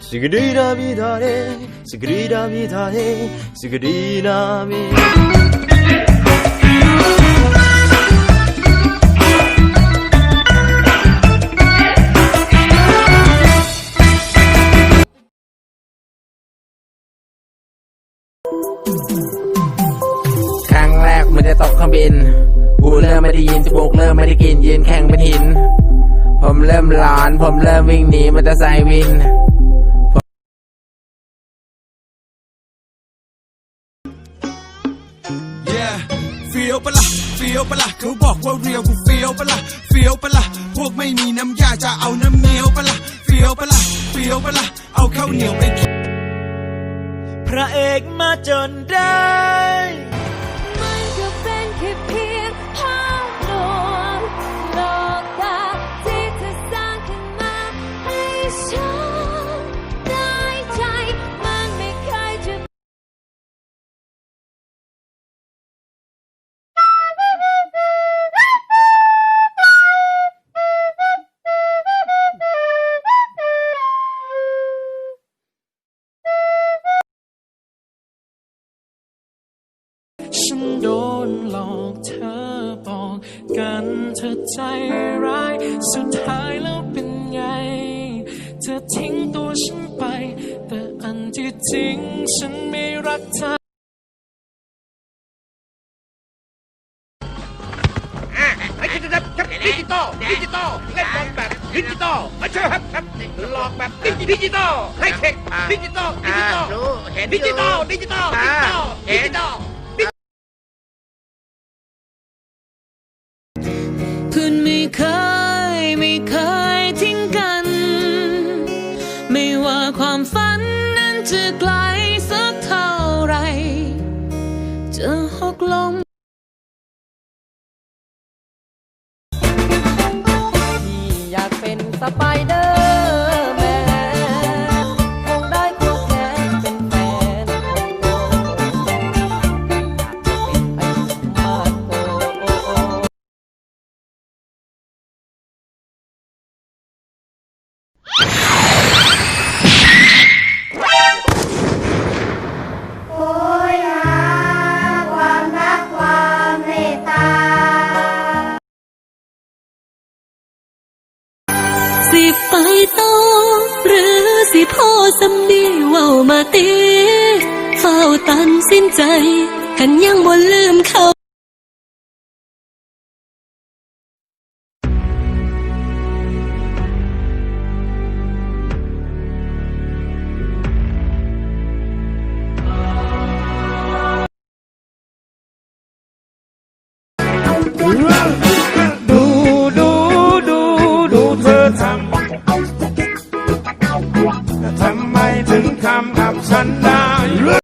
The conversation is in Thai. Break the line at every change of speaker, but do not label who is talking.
Sigrida vidare, sigrida vidare, sigrida mi.
ครั้งแรกมันจะตกเครื่องบินหูเริ่มไม่ได้ยินจมูกเริ่มไม่ได้กลินยืนแข็งเป็นหิน ผมเริ่มร้อน ผมเริ่มวิ่งหนีมันจะใส่วิน
ฟียวปะละเฟียวปะละเขาบอกว่าเรียวกูเฟียวปะละเฟียวปะละพวกไม่มีน้ำยาจะเอาน้ำเหนียวปะละเฟียวปะละเฟียวปะละเอาข้าวเหนียวไป
พระเอกมาจนได้
โดน
หลอกเธอบอกกันเธอใจร้ายสุดท้ายแล้วเป็นไง เธอทิ้งตัวฉันไป แต่อันที่จริงฉันไม่รักเธอ
ไอ้ดิจิตอลครับดิจิตอลดิจิตอลเล่นบอลแบบดิจิตอลไม่ใช่ครับครับหลอกแบบดิจิตอลให้เทคดิจิตอลดิจิตอลดิจิตอลดิจิตอลดิจิตอลดิจิตอล
ความฝันนั้นจะไกลสักเท่าไร จะหกล้ม
อยากเป็นสไปเดอร์ สิ
ไปต่อหรือสิพ่อสำนีเว้ามาตีเฝ้าตันสิ้นใจขันยังบ่ลืมเขา
ทำไมถึงทำกับฉันได้